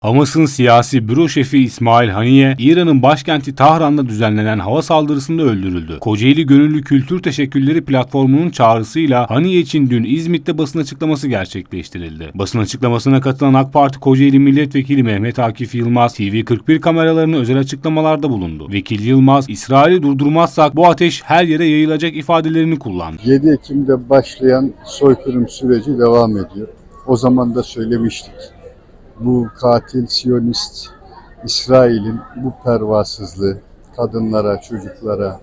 Hamas'ın siyasi büro şefi İsmail Haniye, İran'ın başkenti Tahran'da düzenlenen hava saldırısında öldürüldü. Kocaeli Gönüllü Kültür Teşekkürleri platformunun çağrısıyla Haniye için dün İzmit'te basın açıklaması gerçekleştirildi. Basın açıklamasına katılan AK Parti Kocaeli Milletvekili Mehmet Akif Yılmaz, TV41 kameralarına özel açıklamalarda bulundu. Vekil Yılmaz, İsrail'i durdurmazsak bu ateş her yere yayılacak ifadelerini kullandı. 7 Ekim'de başlayan soykırım süreci devam ediyor. O zaman da söylemiştik. Bu katil Siyonist İsrail'in bu pervasızlığı kadınlara, çocuklara,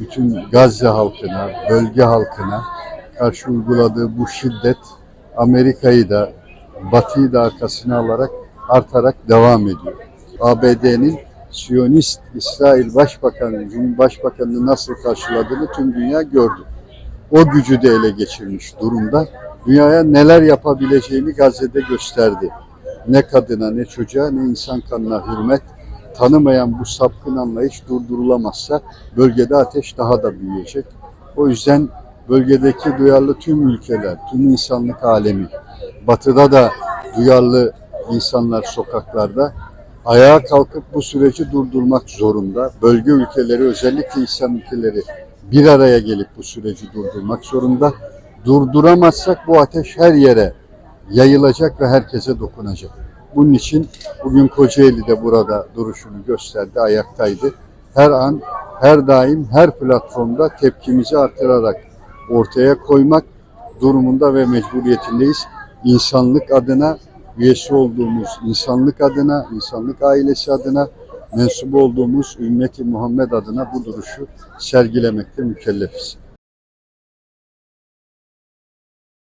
bütün Gazze halkına, bölge halkına karşı uyguladığı bu şiddet Amerika'yı da Batı'yı da arkasına alarak artarak devam ediyor. ABD'nin Siyonist İsrail Başbakanı, Cumhurbaşkanı'nı nasıl karşıladığını tüm dünya gördü. O gücü de ele geçirmiş durumda. Dünyaya neler yapabileceğini Gazze'de gösterdi. Ne kadına, ne çocuğa, ne insan kanına hürmet tanımayan bu sapkın anlayış durdurulamazsa bölgede ateş daha da büyüyecek. O yüzden bölgedeki duyarlı tüm ülkeler, tüm insanlık alemi, batıda da duyarlı insanlar sokaklarda ayağa kalkıp bu süreci durdurmak zorunda. Bölge ülkeleri özellikle İslam ülkeleri bir araya gelip bu süreci durdurmak zorunda. Durduramazsak bu ateş her yere yayılacak ve herkese dokunacak. Bunun için bugün Kocaeli de burada duruşunu gösterdi, ayaktaydı. Her an, her daim, her platformda tepkimizi artırarak ortaya koymak durumunda ve mecburiyetindeyiz. İnsanlık adına, üyesi olduğumuz insanlık adına, insanlık ailesi adına, mensup olduğumuz ümmeti Muhammed adına bu duruşu sergilemekte mükellefiz.